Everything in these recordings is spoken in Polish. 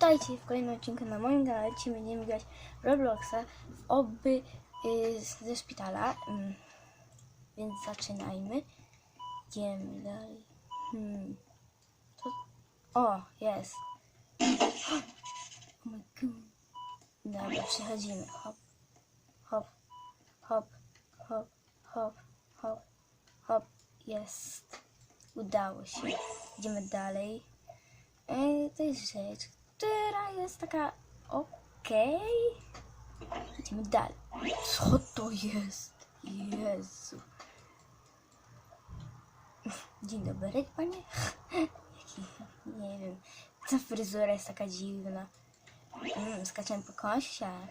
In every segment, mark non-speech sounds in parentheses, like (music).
Witajcie w kolejnym odcinku na moim kanale. Dzisiaj będziemy grać Robloxa w oby y, ze szpitala. Mm, więc zaczynajmy. Idziemy dalej. Hmm. To... O, jest. (gasps) Oh. Dobra, przechodzimy. Hop, hop, hop, hop, hop, hop, hop. Jest. Udało się. Idziemy dalej. E, to jest rzecz, która jest taka okej. Idziemy dalej. Co to jest? Jezu. Dzień dobry, panie. Nie wiem. Ta fryzura jest taka dziwna. Mm, skaczemy po kościach.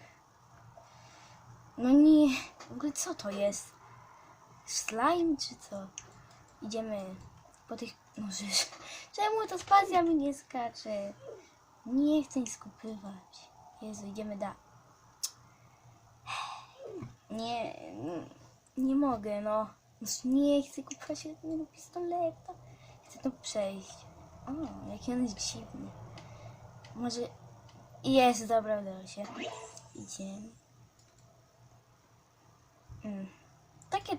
No nie. W ogóle co to jest? Slime czy co? Idziemy po tych... Może... Czemu to spacja mi nie skacze? Nie chcę nic kupywać. Jezu, idziemy da. Nie, nie mogę, no. Znaczy, Nie chcę kupować jednego pistoleta. Chcę to przejść. O, jaki on jest dziwny. Może... Jest, dobra, udało się. Idziemy. Mm. Takie...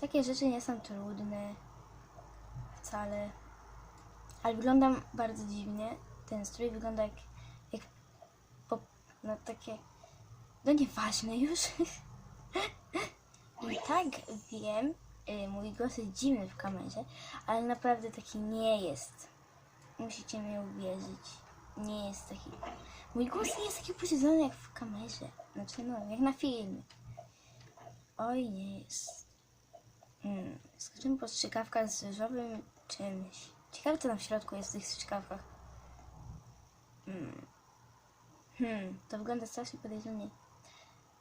Takie rzeczy nie są trudne. Wcale. Ale wyglądam bardzo dziwnie. Ten strój wygląda jak... jak po, no takie... No nieważne już. (laughs) I tak wiem, y, mój głos jest dziwny w kamerze, ale naprawdę taki nie jest. Musicie mi uwierzyć. Nie jest taki. Mój głos nie jest taki posiedzony jak w kamerze. Znaczy, no, jak na filmie. Oj, nie jest. Hmm. Skoczymy po strzykawkach z ryżowym czymś. Ciekawe, co tam w środku jest w tych strzykawkach. Hmm. Hmm, to wygląda strasznie podejrzanie.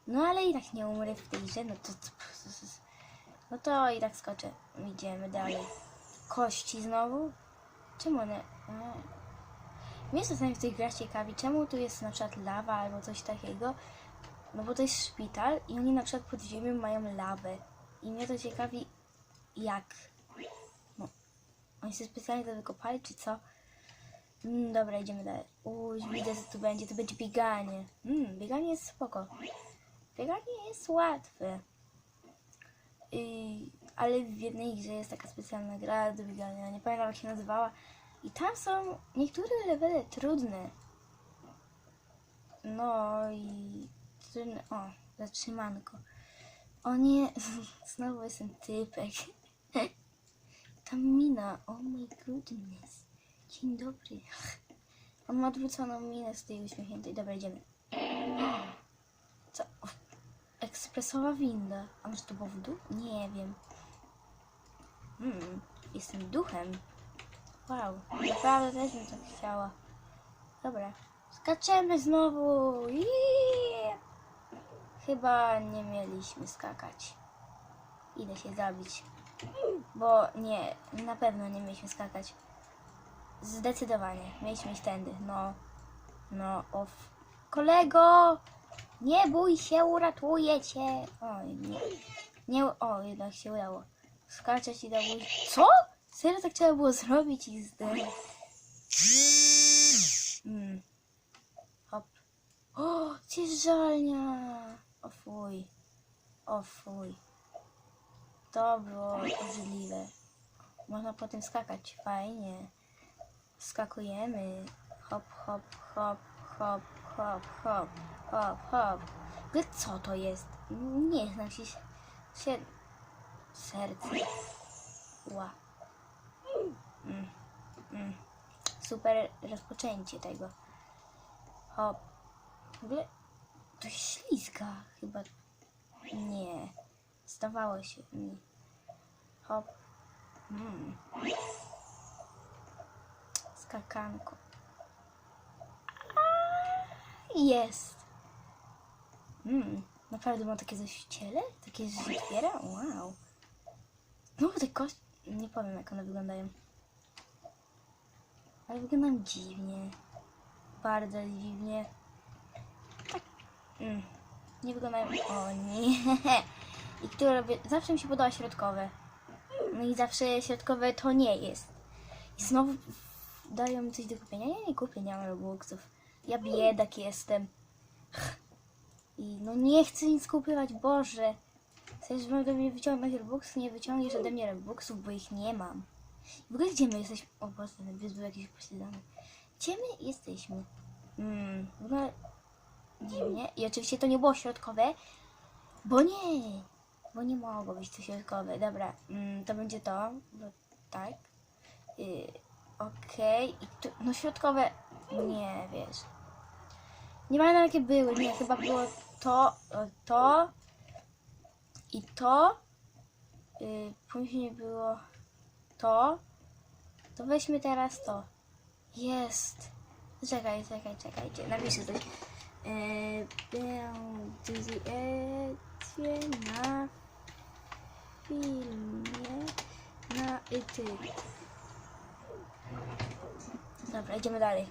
No ale i tak nie umrę w tej grze, no to, No to i tak skoczę. Idziemy dalej. Kości znowu? Czemu one... A. Mnie czasami w tych grach ciekawi, czemu tu jest na przykład lawa albo coś takiego. No bo to jest szpital i oni na przykład pod ziemią mają lawę. I mnie to ciekawi, jak. No. Oni sobie specjalnie to wykopali, czy co? Mm, dobra, idziemy dalej. Uj, widzę, co tu będzie. To będzie bieganie. Mm, bieganie jest spoko. Bieganie jest łatwe. Yy, ale w jednej grze jest taka specjalna gra do biegania. Nie pamiętam, jak się nazywała. I tam są niektóre levele trudne. No i trudne. O, zatrzymanko. O nie, (laughs) znowu jest ten typek. (laughs) Ta mina, oh my goodness. Dzień dobry. On ma odwróconą minę z tej uśmiechniętej. Dobra, idziemy. Co? Ekspresowa winda. A może to było w dół? Nie wiem. Hmm, jestem duchem. Wow, naprawdę też bym tak chciała. Dobra, skaczemy znowu. Iii. Chyba nie mieliśmy skakać. Idę się zabić. Bo nie, na pewno nie mieliśmy skakać. Zdecydowanie. Mieliśmy iść tędy. No, no, off. Kolego! Nie bój się, uratuję cię. Oj, nie. Nie, o, jednak się udało. Skaczeć i dało. Co? Serio tak trzeba było zrobić i zde. Mm. Hop. O, zjeżdżalnia. O fuj. O fuj. To było obrzydliwe. Można potem skakać. Fajnie. Skakujemy. Hop, hop, hop, hop, hop, hop, hop, hop. Ale co to jest? Nie znam się. się... Serce. Ła. Mm, mm. Super rozpoczęcie tego. Hop. W ogóle to śliska chyba. Nie. Zdawało się mi. Hop. Mm. Skakanko. Jest. Mm. Naprawdę mam takie coś w ciele? Takie, otwiera? Wow. No, te kości... Nie powiem, jak one wyglądają. Ale wyglądają dziwnie. Bardzo dziwnie. Tak. Mm. Nie wyglądają... O nie. (laughs) I które robię... Zawsze mi się podoba środkowe. No i zawsze środkowe to nie jest. I znowu dają mi coś do kupienia. Ja nie kupię, nie mam Robuxów. Ja biedak jestem. I no nie chcę nic kupywać, Boże. Chcesz ode mnie wyciągnąć Robuxy? Nie wyciągniesz ode mnie Robuxów, bo ich nie mam. W ogóle gdzie my jesteśmy? O Boże, ten był jakiś posiedzony. Gdzie my jesteśmy? Mm, w ogóle dziwnie. I oczywiście to nie było środkowe, bo nie. Bo nie mogło być to środkowe. Dobra, mm, to będzie to. Bo tak. Yy, Okej. No środkowe. Nie, wiesz. Nie pamiętam jakie były. Nie, chyba było to, o, to i to. Yy, później było to. To weźmy teraz to. Jest. Czekaj, czekaj, czekajcie. Napiszę coś. Yy, Będziecie na filmie na ty. Dobra, idziemy dalej.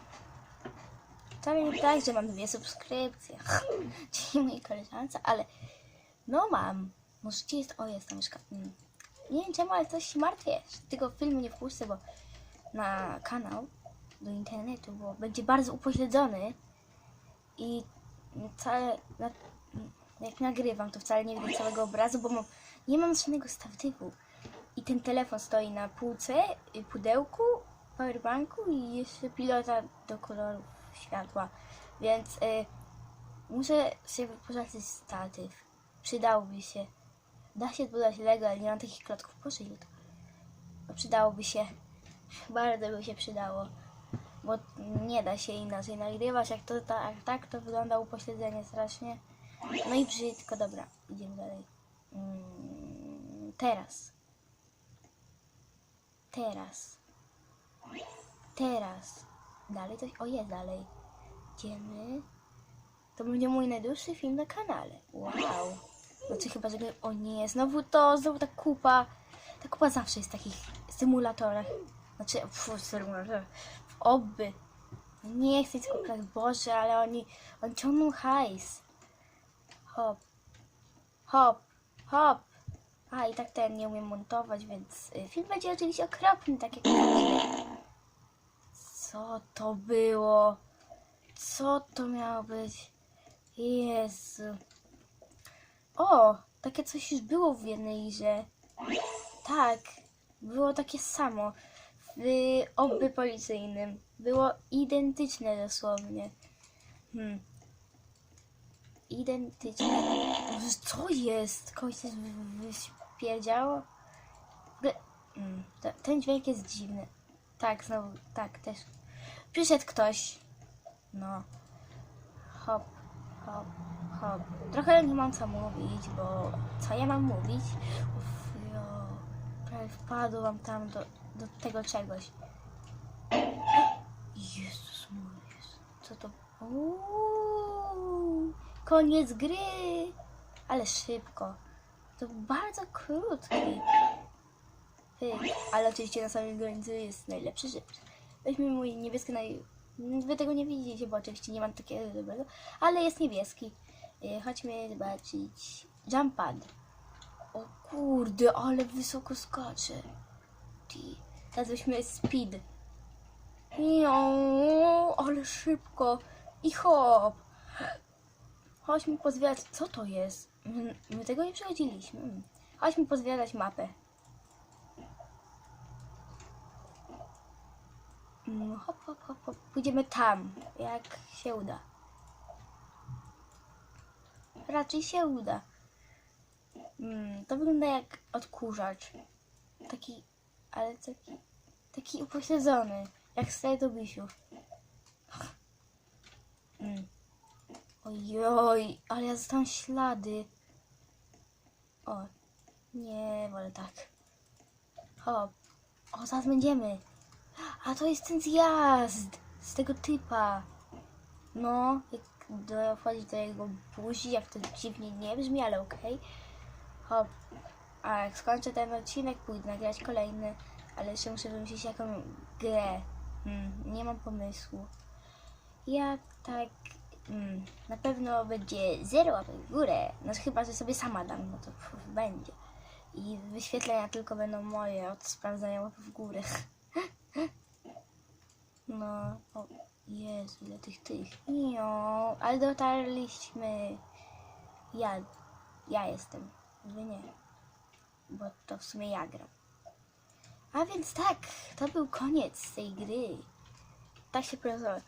Tak, że mam dwie subskrypcje. (laughs) Czyli mojej koleżance, ale no mam. Może gdzie jest? O, jest tam mieszka. Mm. Nie wiem czemu, ale coś się martwię. Tego filmu nie wpuszczę, bo na kanał do internetu, bo będzie bardzo upośledzony i wcale na, jak nagrywam, to wcale nie widzę całego obrazu, bo mam, nie mam żadnego statywu. I ten telefon stoi na półce, y, pudełku, powerbanku i jeszcze pilota do kolorów światła. Więc y, muszę sobie wypożyczać statyw. Przydałby się. Da się dodać Lego, ale nie mam takich klocków. Proszę, to? No, przydałoby się. Bardzo by się przydało. Bo nie da się inaczej nagrywać. Jak to tak, tak to wygląda upośledzenie strasznie. No i brzydko. Dobra, idziemy dalej. Mm, teraz. Teraz. Teraz. Dalej coś. O, jest dalej. Idziemy. To będzie mój najdłuższy film na kanale. Wow. Znaczy chyba, że... O nie, znowu to, znowu ta kupa. Ta kupa zawsze jest w takich symulatorach. Znaczy, pfu, symulatorach. W oby. Nie chcę nic kupować, Boże, ale oni, oni ciągną hajs. Hop. Hop. Hop. A, i tak ten nie umiem montować, więc y, film będzie oczywiście okropny, tak jak. Co to było? Co to miało być? Jezu. O, takie coś już było w jednej grze. Tak, było takie samo. W oby policyjnym. Było identyczne dosłownie. Hmm. Identyczne. Co jest? Kogoś coś wy- wyśpierdziało? W ogóle- Mm, te- ten dźwięk jest dziwny. Tak, znowu, tak, też. Przyszedł ktoś. No. Hop, hop, hop. Trochę nie mam co mówić, bo co ja mam mówić? Uff, jo, prawie wpadłam tam do, do tego czegoś. Jezus mój, Jezu, co to? Uuu, koniec gry! Ale szybko. To bardzo krótki. Ale oczywiście na samym końcu jest najlepszy szybki. Weźmy mój niebieski naj... Wy tego nie widzicie, bo oczywiście nie mam takiego dobrego, ale jest niebieski. Y, Chodźmy zobaczyć. Jump pad. O kurde, ale wysoko skacze. Teraz weźmy speed. Jo, ale szybko. I hop. Chodźmy pozwiedzać. Co to jest? My, tego nie przechodziliśmy. Mm. Chodźmy pozwiedzać mapę. Hop, hop, hop, hop. Pójdziemy tam, jak się uda. Raczej się uda. Mm, to wygląda jak odkurzacz. Taki, ale taki, taki upośledzony. Jak z Teletubbiesów. Mm. Ojoj, ale ja zostałam ślady. O, nie, wolę tak. Hop. O, zaraz będziemy. A to jest ten zjazd z tego typa. No, jak do, wchodzić do jego buzi, jak to dziwnie nie brzmi, ale okej. Hop. A jak skończę ten odcinek, pójdę nagrać kolejny, ale jeszcze muszę wymyślić jaką grę. Hmm, nie mam pomysłu. Jak tak... Hmm, na pewno będzie zero łapek w górę. No chyba, że sobie sama dam, no to pff, będzie. I wyświetlenia tylko będą moje od sprawdzania w górę. (laughs) No, o Jezu, ile tych tych. Jo, ale dotarliśmy. Ja, ja jestem, wy nie. Bo to w sumie ja gram. A więc tak, to był koniec tej gry. Tak się prezentowało.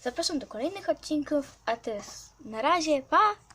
Zapraszam do kolejnych odcinków, a jest na razie, pa!